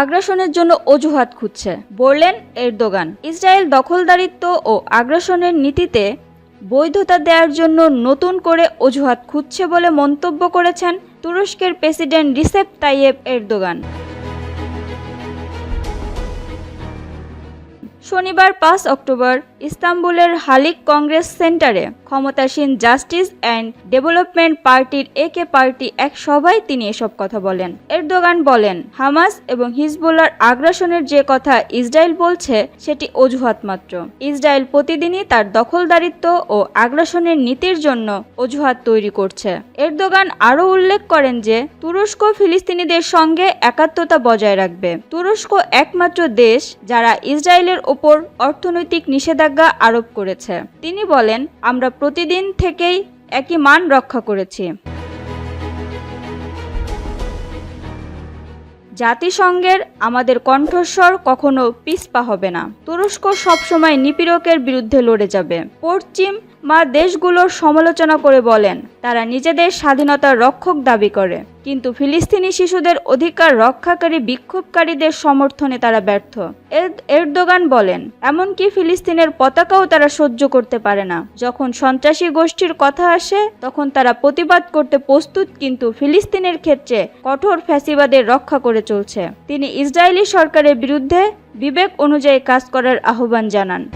আগ্রাসনের জন্য অজুহাত খুঁজছে, বললেন এরদোগান। ইসরায়েল দখলদারিত্ব ও আগ্রাসনের নীতিতে বৈধতা দেওয়ার জন্য নতুন করে অজুহাত খুঁজছে বলে মন্তব্য করেছেন তুরস্কের প্রেসিডেন্ট রিসেপ তাইয়েব এরদোগান। শনিবার পাঁচ অক্টোবর ইস্তাম্বুলের হালিক কংগ্রেস সেন্টারে ক্ষমতাসীন জাস্টিস অ্যান্ড ডেভেলপমেন্ট পার্টির এ কে পার্টি এক সভায় তিনি এসব কথা বলেন। এরদোগান বলেন, হামাস এবং হিজবুল্লার আগ্রাসনের যে কথা ইসরায়েল বলছে, সেটি অজুহাত মাত্র। ইসরায়েল প্রতিদিনই তার দখলদারিত্ব ও আগ্রাসনের নীতির জন্য অজুহাত তৈরি করছে। এরদোগান আরও উল্লেখ করেন যে, তুরস্ক ফিলিস্তিনিদের সঙ্গে একাত্মতা বজায় রাখবে। তুরস্ক একমাত্র দেশ যারা ইসরায়েলের ওপর অর্থনৈতিক নিষেধাজ্ঞা আরোপ করেছে। তিনি বলেন, আমরা প্রতিদিন থেকেই একই মান রক্ষা করেছি। জাতিসংঘের আমাদের কণ্ঠস্বর কখনো পিসপা হবে না। তুরস্ক সবসময় নিপীড়কের বিরুদ্ধে লড়ে যাবে। পশ্চিম মা দেশগুলোর সমালোচনা করে বলেন, তারা নিজেদের স্বাধীনতার রক্ষক দাবি করে। কিন্তু ফিলিস্তিনি শিশুদের অধিকার রক্ষাকারী বিক্ষোভকারীদের সমর্থনে তারা ব্যর্থ। এর- এরদোগান বলেন, এমনকি ফিলিস্তিনের পতাকাও তারা সহ্য করতে পারে না। যখন সন্ত্রাসী গোষ্ঠীর কথা আসে, তখন তারা প্রতিবাদ করতে প্রস্তুত, কিন্তু ফিলিস্তিনের ক্ষেত্রে কঠোর ফ্যাসিবাদের রক্ষা করে চলছে। তিনি ইসরায়েলি সরকারের বিরুদ্ধে বিবেক অনুযায়ী কাজ করার আহ্বান জানান।